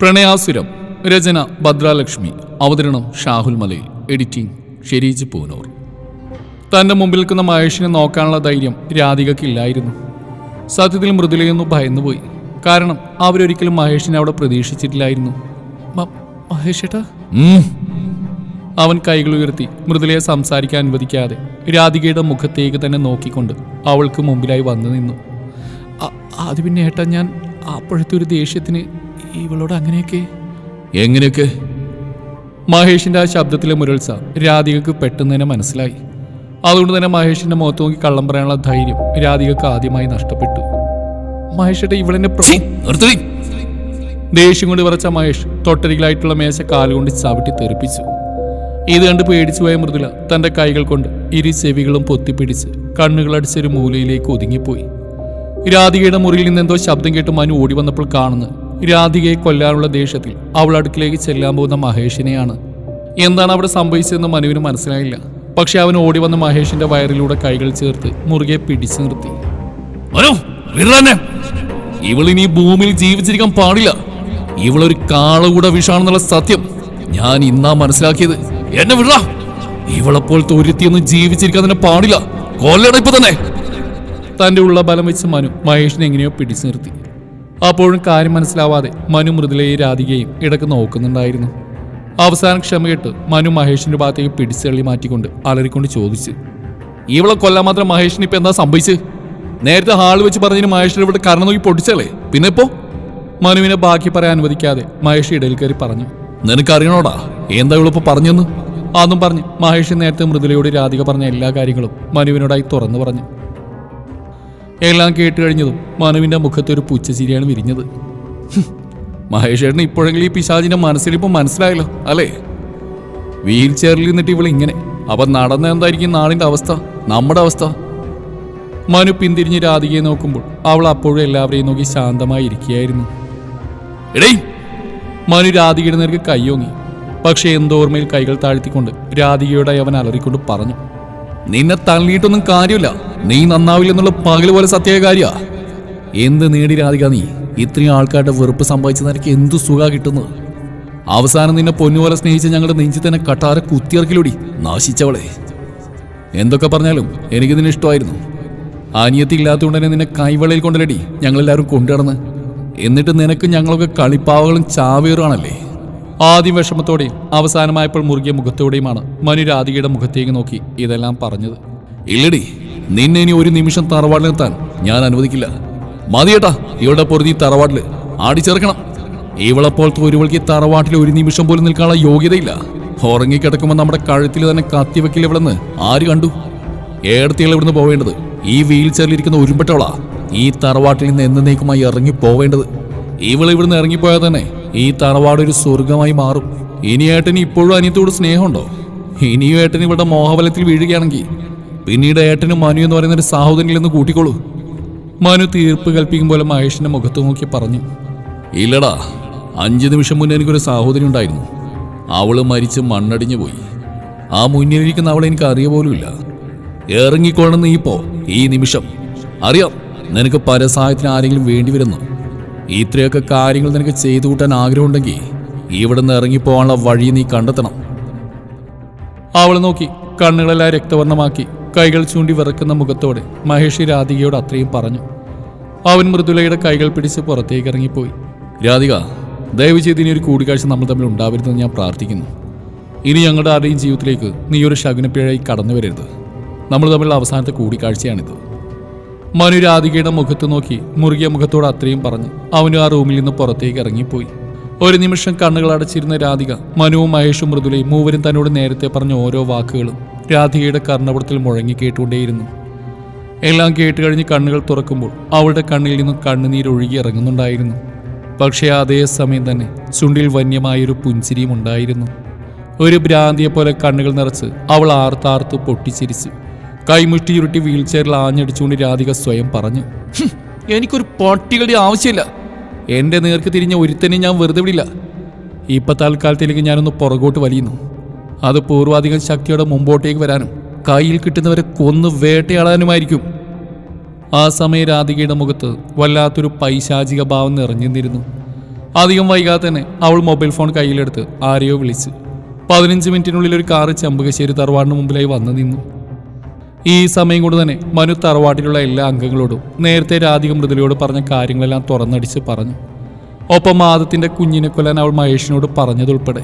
പ്രണയാസുരം രചന ഭദ്രാലക്ഷ്മി അവതരണം ഷാഹുൽ മലയിൽ എഡിറ്റിംഗ് ഷെരീജ് പൂനൂർ. തന്റെ മുമ്പിൽ നിൽക്കുന്ന മഹേഷിനെ നോക്കാനുള്ള ധൈര്യം രാധികക്കില്ലായിരുന്നു സത്യത്തിൽ മൃദുലയൊന്നു ഭയന്നുപോയി. കാരണം അവരൊരിക്കലും മഹേഷിനെ അവിടെ പ്രതീക്ഷിച്ചിട്ടില്ലായിരുന്നു. അവൻ കൈകൾ ഉയർത്തി മൃദുലയെ സംസാരിക്കാൻ അനുവദിക്കാതെ രാധികയുടെ മുഖത്തേക്ക് തന്നെ നോക്കിക്കൊണ്ട് അവൾക്ക് മുമ്പിലായി വന്നു നിന്നു. അത് പിന്നെ ഏട്ടാ ഞാൻ അപ്പോഴത്തെ ഒരു ദേഷ്യത്തിന് ഇവളോട് അങ്ങനെയൊക്കെ? എങ്ങനെയൊക്കെ? മഹേഷിന്റെ ആ ശബ്ദത്തിലെ മുരൾസ രാധികക്ക് പെട്ടെന്ന് തന്നെ മനസ്സിലായി. അതുകൊണ്ട് തന്നെ മഹേഷിന്റെ മുഖത്ത് നോക്കി കള്ളം പറയാനുള്ള ധൈര്യം രാധികക്ക് ആദ്യമായി നഷ്ടപ്പെട്ടു. മഹേഷേട്ട ഇവളെന്നെ ദേഷ്യം കൊണ്ട് വിറച്ച മഹേഷ് തൊട്ടരികിലായിട്ടുള്ള മേശ കാലുകൊണ്ട് ചവിട്ടി തെറിപ്പിച്ചു. ഇത് കണ്ട് പേടിച്ചു പോയ മൃദുല തന്റെ കൈകൾ കൊണ്ട് ഇരു ചെവികളും പൊത്തിപ്പിടിച്ച് കണ്ണുകളടിച്ചൊരു മൂലയിലേക്ക് ഒതുങ്ങിപ്പോയി. രാധികയുടെ മുറിയിൽ നിന്ന് എന്തോ ശബ്ദം കേട്ട് മനു ഓടി വന്നപ്പോൾ കാണുന്നു രാധികയെ കൊല്ലാനുള്ള ദേഷ്യത്തിൽ അവൾ അടുക്കിലേക്ക് ചെല്ലാൻ പോകുന്ന മഹേഷിനെയാണ്. എന്താണ് അവിടെ സംഭവിച്ചതെന്ന് മനുവിന് മനസ്സിലായില്ല. പക്ഷെ അവൻ ഓടി വന്ന മഹേഷിന്റെ വയറിലൂടെ കൈകൾ ചേർത്ത് മുറുകെ പിടിച്ചു നിർത്തി. ഇവൾ ഇനി ഇവളിനി ഭൂമിയിൽ ജീവിച്ചിരിക്കാൻ പാടില്ല. ഇവളൊരു കാളകൂട വിഷാണെന്നുള്ള സത്യം ഞാൻ ഇന്നാ മനസ്സിലാക്കിയത്. എന്നെ വിട ഇവളപ്പോൾ തൊരുത്തിയൊന്നും ജീവിച്ചിരിക്കാൻ തന്നെ പാടില്ല. കൊല്ലട ഇപ്പൊ തന്നെ. തന്റെ ഉള്ള ബലം വെച്ച് മനു മഹേഷിനെ എങ്ങനെയോ പിടിച്ചു നിർത്തി. അപ്പോഴും കാര്യം മനസ്സിലാവാതെ മനു മൃദുലയെ രാധികയും ഇടയ്ക്ക് നോക്കുന്നുണ്ടായിരുന്നു. അവസാനം ക്ഷമ കേട്ട് മനു മഹേഷിന്റെ ഭാഗത്തേക്ക് പിടിച്ചെള്ളി മാറ്റിക്കൊണ്ട് അലറിക്കൊണ്ട് ചോദിച്ചു ഇവളെ കൊല്ലാൻ മാത്രം മഹേഷിന് ഇപ്പൊ എന്താ സംഭവിച്ചത് നേരത്തെ ഹാൾ വെച്ച് പറഞ്ഞതിന് മഹേഷിനെ ഇവിടെ കരണം നോക്കി പൊട്ടിച്ചല്ലേ? പിന്നെ ഇപ്പോ? മനുവിനെ ബാക്കി പറയാൻ അനുവദിക്കാതെ മഹേഷ് ഇടയിൽ കയറി പറഞ്ഞു നിനക്കറിയണോടാ എന്താ ഇവളിപ്പോ പറഞ്ഞെന്ന്? അതും പറഞ്ഞ് മഹേഷ് നേരത്തെ മൃദുലയോട് രാധിക പറഞ്ഞ എല്ലാ കാര്യങ്ങളും മനുവിനോടായി തുറന്നു പറഞ്ഞു. എല്ലാം കേട്ട് കഴിഞ്ഞതും മനുവിന്റെ മുഖത്ത് ഒരു പുച്ഛചിരിയാണ് വിരിഞ്ഞത്. മഹേഷേട്ടന് ഇപ്പോഴെങ്കിലും ഈ പിശാചിന്റെ മനസ്സിലിപ്പം മനസ്സിലായല്ലോ അല്ലേ? വീൽ ചെയറിൽ നിന്നിട്ട് ഇവൾ ഇങ്ങനെ അപ്പം നടന്ന എന്തായിരിക്കും നാടിന്റെ അവസ്ഥ? നമ്മുടെ അവസ്ഥ? മനു പിന്തിരിഞ്ഞ് രാധികയെ നോക്കുമ്പോൾ അവൾ അപ്പോഴും എല്ലാവരെയും നോക്കി ശാന്തമായി ഇരിക്കുകയായിരുന്നു. എടേ! മനു രാധികയുടെ നേർക്ക് കൈയോങ്ങി. പക്ഷേ എന്തോർമ്മയിൽ കൈകൾ താഴ്ത്തിക്കൊണ്ട് രാധികയോടായി അവൻ അലറിക്കൊണ്ട് പറഞ്ഞു. നിന്നെ തള്ളിയിട്ടൊന്നും കാര്യമില്ല. നീ നന്നാവില്ലെന്നുള്ള പകൽ പോലെ സത്യമായ കാര്യ. എന്ത് നേടി രാധിക നീ? ഇത്രയും ആൾക്കാരുടെ വെറുപ്പ് സമ്പാദിച്ച നിനക്ക് എന്തു സുഖ കിട്ടുന്നത്? അവസാനം നിന്നെ പൊന്നുപോലെ സ്നേഹിച്ച് ഞങ്ങളുടെ നെഞ്ചി തന്നെ കട്ടാര കുത്തിയിറക്കിലൂടി. നാശിച്ചവളെ. എന്തൊക്കെ പറഞ്ഞാലും എനിക്ക് നിന്നെ ഇഷ്ടമായിരുന്നു. അനിയത്തി ഇല്ലാത്തതുകൊണ്ട് തന്നെ നിന്നെ കൈവളയിൽ കൊണ്ടുവരടി. ഞങ്ങളെല്ലാവരും കൊണ്ടുനടന്ന്. എന്നിട്ട് നിനക്ക് ഞങ്ങളൊക്കെ കളിപ്പാവകളും ചാവേറുവാണല്ലേ ആദ്യം വിഷമത്തോടെയും അവസാനമായപ്പോൾ മുറുകിയ മുഖത്തോടെയുമാണ് മനു രാധികയുടെ മുഖത്തേക്ക് നോക്കി ഇതെല്ലാം പറഞ്ഞത്. ഇല്ലടി നിന്നെ ഇനി ഒരു നിമിഷം തറവാടിലെത്താൻ ഞാൻ അനുവദിക്കില്ല. മതിയേട്ടാ ഇവളുടെ പൊറുതി തറവാട്ടിൽ ആടിച്ചേർക്കണം. ഇവളെപ്പോലത്തെ ഒരുവൾക്ക് തറവാട്ടിൽ ഒരു നിമിഷം പോലും നിൽക്കാനുള്ള യോഗ്യതയില്ല. ഉറങ്ങിക്കിടക്കുമ്പോൾ നമ്മുടെ കഴുത്തിൽ തന്നെ കത്തിവെക്കില്ല ഇവിടെന്ന് ആര് കണ്ടു? ഏടത്തികൾ ഇവിടുന്ന് പോവേണ്ടത്. ഈ വീൽ ചെയറിലിരിക്കുന്ന ഉരുമ്പെട്ടവളാ ഈ തറവാട്ടിൽ നിന്ന് എന്നേക്കുമായി ഇറങ്ങി പോവേണ്ടത്. ഇവൾ ഇവിടുന്ന് ഇറങ്ങിപ്പോയാൽ തന്നെ ഈ തറവാട് ഒരു സ്വർഗമായി മാറും. ഇനി ഏട്ടന് ഇപ്പോഴും അനിയത്തോട് സ്നേഹമുണ്ടോ? ഇനിയും ഏട്ടൻ ഇവിടെ മോഹബലത്തിൽ വീഴുകയാണെങ്കിൽ പിന്നീട് ഏട്ടന് മനു എന്ന് പറയുന്ന ഒരു സാഹോദരനിൽ നിന്ന് കൂട്ടിക്കോളൂ. മനു തീർപ്പ് കൽപ്പിക്കും പോലെ മഹേഷിന്റെ മുഖത്ത് നോക്കി പറഞ്ഞു. ഇല്ലടാ അഞ്ച് നിമിഷം മുന്നേ എനിക്കൊരു സഹോദരി ഉണ്ടായിരുന്നു. അവൾ മരിച്ച് മണ്ണടിഞ്ഞു പോയി. ആ മുന്നിലിരിക്കുന്ന അവളെ എനിക്ക് അറിയ പോലുമില്ല. ഇറങ്ങിക്കൊള്ളണം നീ ഇപ്പോ ഈ നിമിഷം. അറിയാം നിനക്ക് പരസഹായത്തിന് ആരെങ്കിലും വേണ്ടി വരുന്നു? ഇത്രയൊക്കെ കാര്യങ്ങൾ നിനക്ക് ചെയ്തു കൂട്ടാൻ ആഗ്രഹമുണ്ടെങ്കിൽ ഇവിടെ നിന്ന് ഇറങ്ങിപ്പോവാനുള്ള വഴി നീ കണ്ടെത്തണം. അവൾ നോക്കി കണ്ണുകളെല്ലാം രക്തവർണമാക്കി കൈകൾ ചൂണ്ടി വിറക്കുന്ന മുഖത്തോടെ മഹേഷി രാധികയോട് അത്രയും പറഞ്ഞു. അവൻ മൃദുലയുടെ കൈകൾ പിടിച്ച് പുറത്തേക്ക് ഇറങ്ങിപ്പോയി. രാധിക ദയവ് ചെയ്ത് ഇനി ഒരു കൂടിക്കാഴ്ച നമ്മൾ തമ്മിൽ ഉണ്ടാവരുതെന്ന് ഞാൻ പ്രാർത്ഥിക്കുന്നു. ഇനി ഞങ്ങളുടെ ആരുടെയും ജീവിതത്തിലേക്ക് നീ ഒരു ശകുനപ്പിഴയായി കടന്നു വരരുത്. നമ്മൾ തമ്മിലുള്ള അവസാനത്തെ കൂടിക്കാഴ്ചയാണിത്. മനു രാധികയുടെ മുഖത്ത് നോക്കി മുറുകിയ മുഖത്തോട് അത്രയും പറഞ്ഞു. അവനും ആ റൂമിൽ നിന്ന് പുറത്തേക്ക് ഇറങ്ങിപ്പോയി. ഒരു നിമിഷം കണ്ണുകൾ അടച്ചിരുന്ന രാധിക മനുവും മഹേഷും മൃദുലയും മൂവരും തന്നോട് നേരത്തെ പറഞ്ഞ ഓരോ വാക്കുകളും രാധികയുടെ കർണപുടത്തിൽ മുഴങ്ങി കേട്ടുകൊണ്ടേയിരുന്നു. എല്ലാം കേട്ട് കഴിഞ്ഞ് കണ്ണുകൾ തുറക്കുമ്പോൾ അവളുടെ കണ്ണിൽ നിന്നും കണ്ണുനീരൊഴുകി ഇറങ്ങുന്നുണ്ടായിരുന്നു. പക്ഷേ അതേ സമയം തന്നെ ചുണ്ടിൽ വന്യമായൊരു പുഞ്ചിരിയും ഉണ്ടായിരുന്നു. ഒരു ഭ്രാന്തിയെപ്പോലെ കണ്ണുകൾ നിറച്ച് അവൾ ആർത്താർത്ത് പൊട്ടിച്ചിരിച്ചു. കൈമുഷ്ടി ചുരുട്ടി വീൽ ചെയറിൽ ആഞ്ഞടിച്ചുകൊണ്ട് രാധിക സ്വയം പറഞ്ഞു "ഹും, എനിക്കൊരു പട്ടികളുടെ ആവശ്യമില്ല. എന്റെ നേർക്ക് തിരിഞ്ഞ ഒരുത്തനെ ഞാൻ വെറുതെ വിടില്ല. ഇപ്പൊ തൽക്കാലത്തിലേക്ക് ഞാനൊന്ന് പുറകോട്ട് വലിയുന്നു. അത് പൂർവാധികം ശക്തിയോടെ മുമ്പോട്ടേക്ക് വരാനും കയ്യിൽ കിട്ടുന്നവരെ കൊന്ന് വേട്ടയാടാനുമായിരിക്കും. ആ സമയം രാധികയുടെ മുഖത്ത് വല്ലാത്തൊരു പൈശാചിക ഭാവം നിറഞ്ഞു നിന്നിരുന്നു അധികം വൈകാതെ തന്നെ അവൾ മൊബൈൽ ഫോൺ കയ്യിലെടുത്ത് ആരെയോ വിളിച്ച് പതിനഞ്ച് മിനിറ്റിനുള്ളിൽ ഒരു കാറ് ചെമ്പകശ്ശേരി തറവാടിന് മുമ്പിലായി വന്നു നിന്നു. ഈ സമയം കൊണ്ട് തന്നെ മനു തറവാട്ടിലുള്ള എല്ലാ അംഗങ്ങളോടും നേരത്തെ രാധിക മൃദുലയോട് പറഞ്ഞ കാര്യങ്ങളെല്ലാം തുറന്നടിച്ച് പറഞ്ഞു. ഒപ്പം ആദത്തിന്റെ കുഞ്ഞിനെ കൊല്ലാൻ അവൾ മഹേഷിനോട് പറഞ്ഞതുൾപ്പെടെ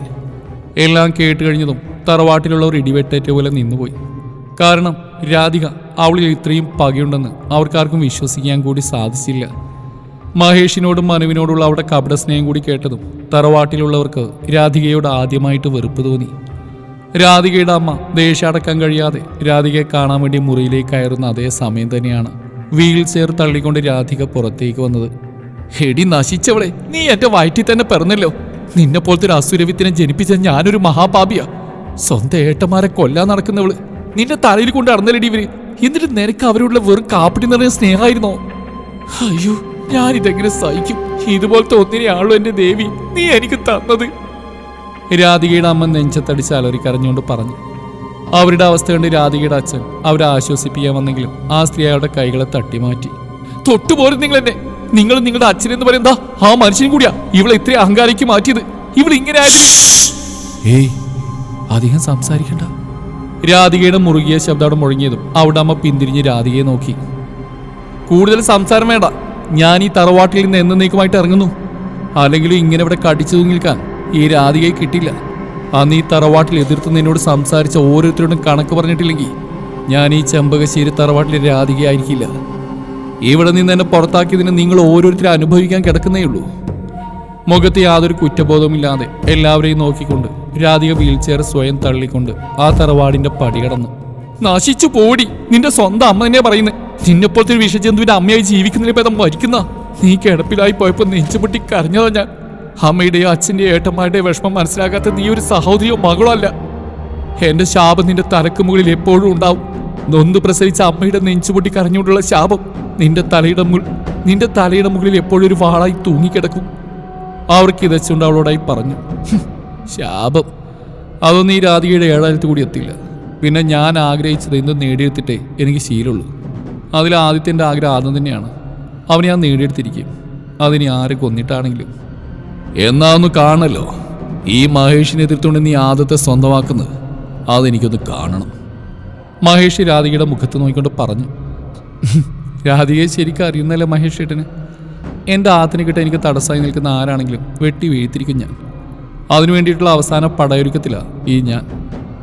എല്ലാം കേട്ട് കഴിഞ്ഞതും തറവാട്ടിലുള്ളവർ ഇടിവെട്ടേറ്റ പോലെ നിന്നുപോയി. കാരണം രാധിക അവളിൽ ഇത്രയും പകയുണ്ടെന്ന് അവർക്കാർക്കും വിശ്വസിക്കാൻ കൂടി സാധിച്ചില്ല. മഹേഷിനോടും മനുവിനോടുള്ള അവരുടെ കപട സ്നേഹം കൂടി കേട്ടതും തറവാട്ടിലുള്ളവർക്ക് രാധികയോട് ആദ്യമായിട്ട് വെറുപ്പ് തോന്നി. രാധികയുടെ അമ്മ ദേഷ്യം കഴിയാതെ രാധികയെ കാണാൻ വേണ്ടി മുറിയിലേക്ക് കയറുന്ന അതേ സമയം തന്നെയാണ് വീൽ ചെയർ തള്ളിക്കൊണ്ട് രാധിക പുറത്തേക്ക് വന്നത്. ഹെടി നശിച്ചവളെ നീ എന്റെ വയറ്റിൽ തന്നെ പിറന്നല്ലോ. നിന്നെ പോലത്തെ ഒരു അസുരവിത്തിനെ ജനിപ്പിച്ച ഞാനൊരു മഹാപാപിയാ. സ്വന്തം ഏട്ടന്മാരെ കൊല്ലാൻ നടക്കുന്നവൾ. നിന്റെ തലയിൽ കൊണ്ട് നടന്നലടി ഇവർ? എന്നിട്ട് നിനക്ക് അവരോടുള്ള വെറും കാപ്പിടി നിറഞ്ഞ സ്നേഹമായിരുന്നോ? അയ്യോ ഞാനിതെങ്ങനെ സഹിക്കും? ഇതുപോലത്തെ ഒന്നിനെയാണല്ലോ എന്റെ ദേവി നീ എനിക്ക് തന്നത്. രാധികയുടെ അമ്മ നെഞ്ചത്തടിച്ച് കരഞ്ഞുകൊണ്ട് പറഞ്ഞു അവരുടെ അവസ്ഥ കണ്ട് രാധികയുടെ അച്ഛൻ അവരെ ആശ്വസിപ്പിക്കാൻ വന്നെങ്കിലും ആ സ്ത്രീ അവരുടെ കൈകളെ തട്ടിമാറ്റി. തൊട്ടുപോലും നിങ്ങൾ എന്നെ നിങ്ങൾ നിങ്ങളുടെ അച്ഛനെന്ന് പറയുന്ന ആ മനുഷ്യൻ കൂടിയാ. ഇവളെ ഇത്രയും അഹങ്കാരിക്ക് മാറ്റിയത്. ഇവൾ ഇങ്ങനെ ഏയ് അധികം സംസാരിക്കണ്ട. രാധികയുടെ മുറുകിയ ശബ്ദം മുഴങ്ങിയതും അവിടെ അമ്മ പിന്തിരിഞ്ഞ് രാധികയെ നോക്കി. കൂടുതൽ സംസാരം വേണ്ട. ഞാൻ ഈ തറവാട്ടിൽ നിന്ന് എന്നേക്കുമായിട്ട് ഇറങ്ങുന്നു. അല്ലെങ്കിലും ഇങ്ങനെ ഇവിടെ കടിച്ചു തൂങ്ങിൽക്കാൻ ഈ രാധികയെ കിട്ടില്ല അന്ന് ഈ തറവാട്ടിൽ എതിർത്ത് നിന്നോട് സംസാരിച്ച ഓരോരുത്തരോടും കണക്ക് പറഞ്ഞിട്ടില്ലെങ്കിൽ ഞാൻ ഈ ചെമ്പകശ്ശേരി തറവാട്ടിലെ രാധികയായിരിക്കില്ല ഇവിടെ നിന്ന് എന്നെ പുറത്താക്കിയതിന് നിങ്ങൾ ഓരോരുത്തരും അനുഭവിക്കാൻ കിടക്കുന്നേ ഉള്ളൂ മുഖത്ത് യാതൊരു കുറ്റബോധമില്ലാതെ എല്ലാവരെയും നോക്കിക്കൊണ്ട് രാധിക വീൽചെയർ സ്വയം തള്ളിക്കൊണ്ട് ആ തറവാടിന്റെ പടി കടന്നു നശിച്ചു പോടി നിന്റെ സ്വന്തം അമ്മ തന്നെ പറയുന്നത് നിന്നെപ്പോലത്തെ വിഷജന്തുവിന്റെ അമ്മയായി ജീവിക്കുന്നതിന് ഭേദം മരിക്കുന്ന? നീ കിടപ്പിലായി പോയപ്പോ നെഞ്ചുപൊട്ടി കരഞ്ഞതാ ഞാൻ. അമ്മയുടെയോ അച്ഛന്റെയോ ഏട്ടന്മാരുടെയോ വിഷമം മനസ്സിലാക്കാത്ത നീ ഒരു സഹോദരിയോ മകളോ അല്ല എന്റെ ശാപം നിന്റെ തലക്ക് മുകളിൽ എപ്പോഴും ഉണ്ടാവും. നൊന്ത് പ്രസവിച്ച അമ്മയുടെ നെഞ്ചുപൊട്ടി കരഞ്ഞുകൊണ്ടുള്ള ശാപം നിന്റെ തലയുടെ മുകൾ നിന്റെ തലയുടെ മുകളിൽ എപ്പോഴും ഒരു വാളായി തൂങ്ങിക്കിടക്കും. അവർക്ക് ഇതച്ചുകൊണ്ട് അവളോടായി പറഞ്ഞു ശാപം. അതൊന്നും ഈ രാധികയുടെ ഏഴായിരത്തി കൂടി എത്തില്ല പിന്നെ ഞാൻ ആഗ്രഹിച്ചത് എന്തും നേടിയെടുത്തിട്ടേ എനിക്ക് ശീലമുള്ളൂ. അതിൽ ആദ്യത്തിന്റെ ആഗ്രഹം ആദ്യം തന്നെയാണ്. അവനെ ഞാൻ നേടിയെടുത്തിരിക്കും. അതിനി ആരെ കൊന്നിട്ടാണെങ്കിലും. എന്നാ ഒന്ന് കാണല്ലോ. ഈ മഹേഷിനെ എതിർത്തുകൊണ്ട് നീ ആദ്യത്തെ സ്വന്തമാക്കുന്നത്. അതെനിക്കൊന്ന് കാണണം. മഹേഷ് രാധികയുടെ മുഖത്ത് നോക്കിക്കൊണ്ട് പറഞ്ഞു. രാധികയെ ശരിക്കും അറിയുന്നല്ലേ മഹേഷ് ഏട്ടന്? എന്റെ ആത്തിന് കിട്ടാൻ എനിക്ക് തടസ്സമായി നിൽക്കുന്ന ആരാണെങ്കിലും വെട്ടി വീഴ്ത്തിരിക്കും ഞാൻ. അതിനു വേണ്ടിയിട്ടുള്ള അവസാന പടയൊരുക്കത്തിലാണ് ഈ ഞാൻ.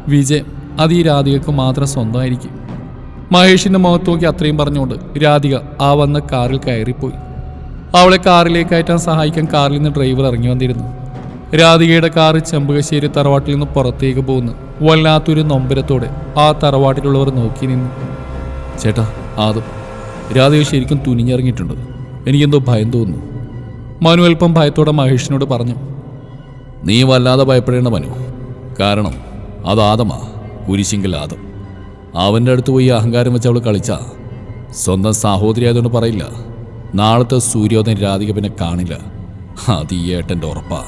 വിജയം അത് ഈ രാധികക്ക് മാത്രം സ്വന്തമായിരിക്കും. മഹേഷിന്റെ മുഖത്ത് നോക്കി അത്രയും പറഞ്ഞുകൊണ്ട് രാധിക ആ വന്ന കാറിൽ കയറിപ്പോയി. അവളെ കാറിലേക്ക് അയറ്റാൻ സഹായിക്കാൻ കാറിൽ നിന്ന് ഡ്രൈവർ ഇറങ്ങി വന്നിരുന്നു. രാധികയുടെ കാറ് ചെമ്പകശ്ശേരി തറവാട്ടിൽ നിന്ന് പുറത്തേക്ക് പോകുന്നു വല്ലാത്തൊരു നൊമ്പരത്തോടെ ആ തറവാട്ടിലുള്ളവർ നോക്കി നിന്നു. ചേട്ടാ ആദം രാധിക ശരിക്കും തുനിഞ്ഞിറങ്ങിയിട്ടുണ്ട്. എനിക്കെന്തോ ഭയം തോന്നുന്നു. മനു അല്പം ഭയത്തോടെ മഹേഷിനോട് പറഞ്ഞു നീ വല്ലാതെ ഭയപ്പെടേണ്ട മനു. കാരണം അത് ആദമാ കുരിശിങ്കൽ ആദം. അവന്റെ അടുത്ത് പോയി അഹങ്കാരം വെച്ച് അവൾ കളിച്ച സ്വന്തം സഹോദരി ആയതുകൊണ്ട് പറയില്ല. നാളത്തെ സൂര്യോദയം രാധിക പിന്നെ കാണില്ല. അത് ഏട്ടന്റെ ഉറപ്പാ.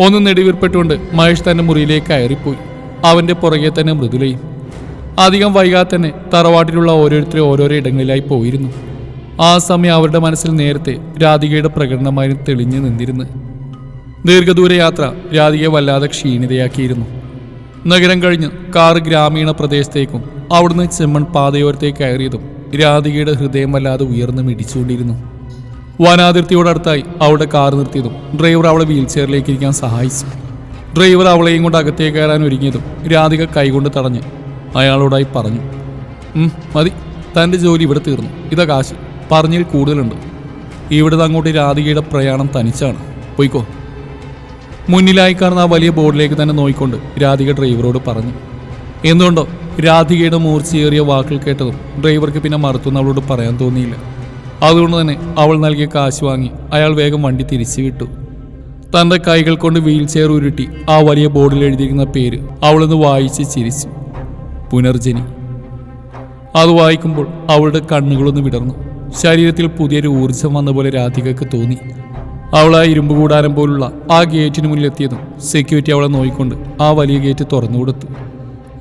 ഒന്ന് നെടിവിർപ്പെട്ടുകൊണ്ട് മഹേഷ് തന്റെ മുറിയിലേക്ക് കയറിപ്പോയി. അവന്റെ പുറകെ തന്നെ മൃദുലയും. അധികം വൈകാതെ തന്നെ തറവാട്ടിലുള്ള ഓരോരുത്തരും ഓരോരോ ഇടങ്ങളിലായി പോയിരുന്നു. ആ സമയം അവരുടെ മനസ്സിൽ നേരത്തെ രാധികയുടെ പ്രകടനമായി തെളിഞ്ഞു നിന്നിരുന്നു. ദീർഘദൂര യാത്ര രാധികയെ വല്ലാതെ ക്ഷീണിതയാക്കിയിരുന്നു. നഗരം കഴിഞ്ഞ് കാർ ഗ്രാമീണ പ്രദേശത്തേക്കും അവിടുന്ന് ചെമ്മൺ പാതയോരത്തേക്ക് കയറിയതും രാധികയുടെ ഹൃദയം വല്ലാതെ ഉയർന്ന് മിടിച്ചുകൊണ്ടിരുന്നു. വനാതിർത്തിയോടടുത്തായി അവളുടെ കാർ നിർത്തിയതും ഡ്രൈവർ അവളെ വീൽ ചെയറിലേക്ക് ഇരിക്കാൻ സഹായിച്ചു. ഡ്രൈവർ അവളെയും കൊണ്ട് അകത്തേക്ക് കയറാൻ ഒരുങ്ങിയതും രാധിക കൈകൊണ്ട് തടഞ്ഞ് അയാളോടായി പറഞ്ഞു "ഉം, മതി. തന്റെ ജോലി ഇവിടെ തീർന്നു. ഇതാ കാശ്. പറഞ്ഞതിൽ കൂടുതലുണ്ട്. ഇവിടുന്ന് അങ്ങോട്ട് രാധികയുടെ പ്രയാണം തനിച്ചാണ്. പോയിക്കോ. മുന്നിലായി കാണുന്ന ആ വലിയ ബോർഡിലേക്ക് തന്നെ നോയിക്കൊണ്ട് രാധിക ഡ്രൈവറോട് പറഞ്ഞു എന്തുകൊണ്ടോ? രാധികയുടെ മൂർച്ചയേറിയ വാക്കുകൾ കേട്ടതും ഡ്രൈവർക്ക് പിന്നെ മറുത്തൊന്നും അവളോട് പറയാൻ തോന്നിയില്ല. അതുകൊണ്ട് തന്നെ അവൾ നൽകിയ കാശ് വാങ്ങി അയാൾ വേഗം വണ്ടി തിരിച്ചു വിട്ടു. തന്റെ കൈകൾ കൊണ്ട് വീൽ ചെയർ ഉരുട്ടി ആ വലിയ ബോർഡിൽ എഴുതിയിരിക്കുന്ന പേര് അവളൊന്ന് വായിച്ച് ചിരിച്ചു. പുനർജനി. അത് വായിക്കുമ്പോൾ അവളുടെ കണ്ണുകളൊന്ന് വിടർന്നു. ശരീരത്തിൽ പുതിയൊരു ഊർജം വന്ന പോലെ രാധികക്ക് തോന്നി. അവൾ ആ ഇരുമ്പ് കൂടാരം പോലുള്ള ആ ഗേറ്റിന് മുന്നിലെത്തിയതും സെക്യൂരിറ്റി അവളെ നോയിക്കൊണ്ട് ആ വലിയ ഗേറ്റ് തുറന്നു കൊടുത്തു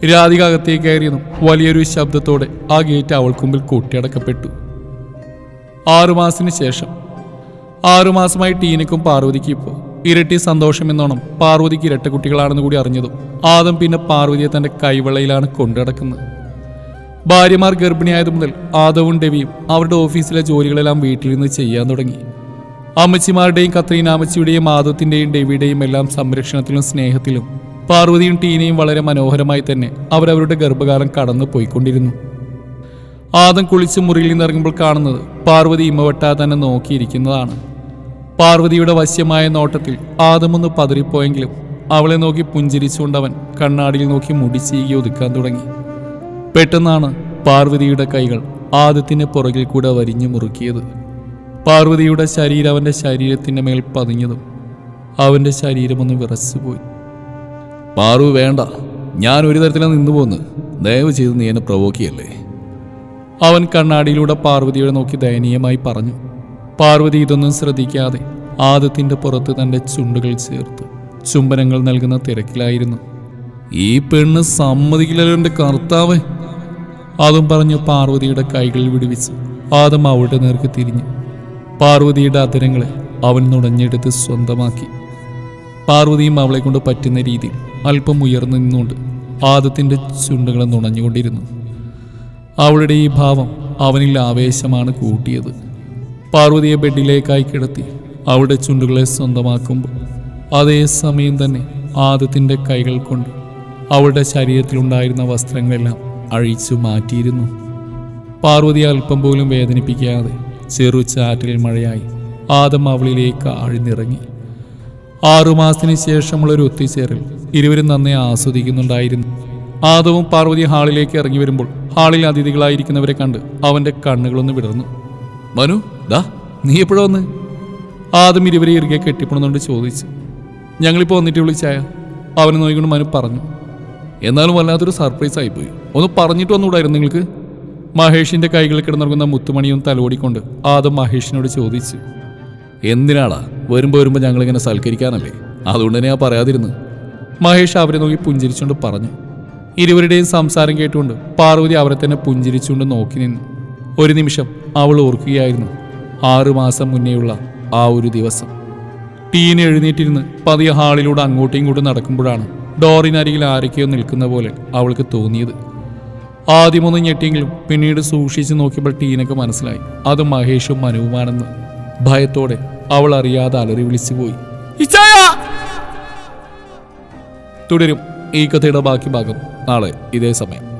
രാധിക അകത്തേക്ക് കയറിയതും വലിയൊരു ശബ്ദത്തോടെ ആ ഗേറ്റ് അവൾക്ക് മുമ്പിൽ കൂട്ടിയടക്കപ്പെട്ടു. ആറുമാസത്തിന് ശേഷം. ആറുമാസമായി ടീനയ്ക്കും പാർവതിക്കും ഇപ്പോൾ ഇരട്ടി സന്തോഷം എന്നോണം പാർവതിക്ക് ഇരട്ട കുട്ടികളാണെന്ന് കൂടി അറിഞ്ഞതും ആദം പിന്നെ പാർവതിയെ തന്റെ കൈവെള്ളയിലാണ് കൊണ്ടുനടക്കുന്നത് ഭാര്യമാർ ഗർഭിണിയായതു മുതൽ ആദവും ഡെവിയും അവരുടെ ഓഫീസിലെ ജോലികളെല്ലാം വീട്ടിൽ നിന്ന് ചെയ്യാൻ തുടങ്ങി. അമ്മച്ചിമാരുടെയും കത്രീന അമ്മച്ചിയുടെയും ആദത്തിന്റെയും ഡെവിയുടെയും എല്ലാം സംരക്ഷണത്തിലും സ്നേഹത്തിലും പാർവതിയും ടീനയും വളരെ മനോഹരമായി തന്നെ അവരവരുടെ ഗർഭകാലം കടന്നു പോയിക്കൊണ്ടിരുന്നു ആദം കുളിച്ച് മുറിയിൽ നിന്നിറങ്ങുമ്പോൾ കാണുന്നത് പാർവതി ഇമ്മവെട്ടാ തന്നെ നോക്കിയിരിക്കുന്നതാണ്. പാർവതിയുടെ വശ്യമായ നോട്ടത്തിൽ ആദമൊന്ന് പതറിപ്പോയെങ്കിലും അവളെ നോക്കി പുഞ്ചിരിച്ചുകൊണ്ടവൻ കണ്ണാടിയിൽ നോക്കി മുടിച്ചീകി ചീകി ഒതുക്കാൻ തുടങ്ങി. പെട്ടെന്നാണ് പാർവതിയുടെ കൈകൾ ആദത്തിന്റെ പുറകിൽ കൂടെ വരിഞ്ഞു മുറുക്കിയത്. പാർവതിയുടെ ശരീരം അവന്റെ ശരീരത്തിന്റെ മേൽ പതിഞ്ഞതും അവന്റെ ശരീരമൊന്ന് വിറച്ചുപോയി. പാറു വേണ്ട. ഞാൻ ഒരു തരത്തിലാണ് നിന്നു പോന്ന്. ദയവ് ചെയ്ത് നീ എന്നെ പ്രവോക്കിയല്ലേ? അവൻ കണ്ണാടിയിലൂടെ പാർവതിയോട് നോക്കി ദയനീയമായി പറഞ്ഞു. പാർവതി ഇതൊന്നും ശ്രദ്ധിക്കാതെ ആദത്തിന്റെ പുറത്ത് തന്റെ ചുണ്ടുകൾ ചേർത്ത്. ചുംബനങ്ങൾ നൽകുന്ന തിരക്കിലായിരുന്നു. ഈ പെണ്ണ് സമ്മതിക്കില്ലല്ലോ എന്റെ കർത്താവ്. അതും പറഞ്ഞു പാർവതിയുടെ കൈകൾ വിടുവിച്ച് ആദം അവളുടെ നേർക്ക് തിരിഞ്ഞു. പാർവതിയുടെ അതിരങ്ങളെ അവൻ നുണഞ്ഞെടുത്ത് സ്വന്തമാക്കി. പാർവതിയും അവളെ കൊണ്ട് പറ്റുന്ന രീതിയിൽ അല്പം ഉയർന്നു നിന്നുകൊണ്ട് ആദത്തിന്റെ ചുണ്ടുകളെ നുണഞ്ഞുകൊണ്ടിരുന്നു. അവളുടെ ഈ ഭാവം അവനിൽ ആവേശമാണ് കൂട്ടിയത്. പാർവതിയെ ബെഡിലേക്കായി കിടത്തി അവളുടെ ചുണ്ടുകളെ സ്വന്തമാക്കുമ്പോൾ അതേ സമയം തന്നെ ആദത്തിന്റെ കൈകൾ കൊണ്ട് അവളുടെ ശരീരത്തിലുണ്ടായിരുന്ന വസ്ത്രങ്ങളെല്ലാം അഴിച്ചു മാറ്റിയിരുന്നു. പാർവതി അല്പം പോലും വേദനിപ്പിക്കാതെ ചെറു ചാറ്റൽ മഴയായി ആദം അവളിലേക്ക് ആഴ്ന്നിറങ്ങി. ആറുമാസത്തിന് ശേഷമുള്ള ഒരു ഒത്തുചേരൽ ഇരുവരും നന്നെ ആസ്വദിക്കുന്നുണ്ടായിരുന്നു. ആദവും പാർവതി ഹാളിലേക്ക് ഇറങ്ങി വരുമ്പോൾ ഹാളിൽ അതിഥികളായിരിക്കുന്നവരെ കണ്ട് അവന്റെ കണ്ണുകളൊന്ന് വിടർന്നു. മനു ദാ നീ എപ്പോഴോ വന്ന്? ആദം ഇരുവരെ ഇറുകെ കെട്ടിപ്പണന്നുകൊണ്ട് ചോദിച്ചു. ഞങ്ങളിപ്പോൾ വന്നിട്ട് വിളിച്ചായ അവനെ നോക്കിക്കൊണ്ട് മനു പറഞ്ഞു. എന്നാലും വല്ലാത്തൊരു സർപ്രൈസ് ആയിപ്പോയി. ഒന്ന് പറഞ്ഞിട്ട് വന്നുകൂടായിരുന്നു നിങ്ങൾക്ക്? മഹേഷിന്റെ കൈകളിൽ കിടന്നിറങ്ങുന്ന മുത്തുമണിയും തലോടിക്കൊണ്ട് ആദം മഹേഷിനോട് ചോദിച്ചു. എന്തിനാടാ വരുമ്പോൾ വരുമ്പോൾ ഞങ്ങളിങ്ങനെ സൽക്കരിക്കാനല്ലേ? അതുകൊണ്ട് തന്നെ ഞാൻ പറയാതിരുന്നു. മഹേഷ് അവരെ നോക്കി പുഞ്ചിരിച്ചുകൊണ്ട് പറഞ്ഞു. ഇരുവരുടെയും സംസാരം കേട്ടുകൊണ്ട് പാർവതി അവരെ തന്നെ പുഞ്ചിരിച്ചുകൊണ്ട് നോക്കി നിന്നു. ഒരു നിമിഷം അവൾ ഓർക്കുകയായിരുന്നു ആറുമാസം മുന്നേയുള്ള ആ ഒരു ദിവസം. ടീൻ എഴുന്നേറ്റിരുന്ന് പതിയെ ഹാളിലൂടെ അങ്ങോട്ടും ഇങ്ങോട്ടും നടക്കുമ്പോഴാണ് ഡോറിനരികിൽ ആരൊക്കെയോ നിൽക്കുന്ന പോലെ അവൾക്ക് തോന്നിയത്. ആദ്യമൊന്നും ഞെട്ടിയെങ്കിലും പിന്നീട് സൂക്ഷിച്ച് നോക്കിയപ്പോൾ ടീനൊക്കെ മനസ്സിലായി. അത് മഹേഷും മനുവുമാണെന്ന്. ഭയത്തോടെ അവൾ അറിയാതെ അലറി വിളിച്ചുപോയി തുടരും ഈ കഥയുടെ ബാക്കി ഭാഗം നാളെ ഇതേ സമയം.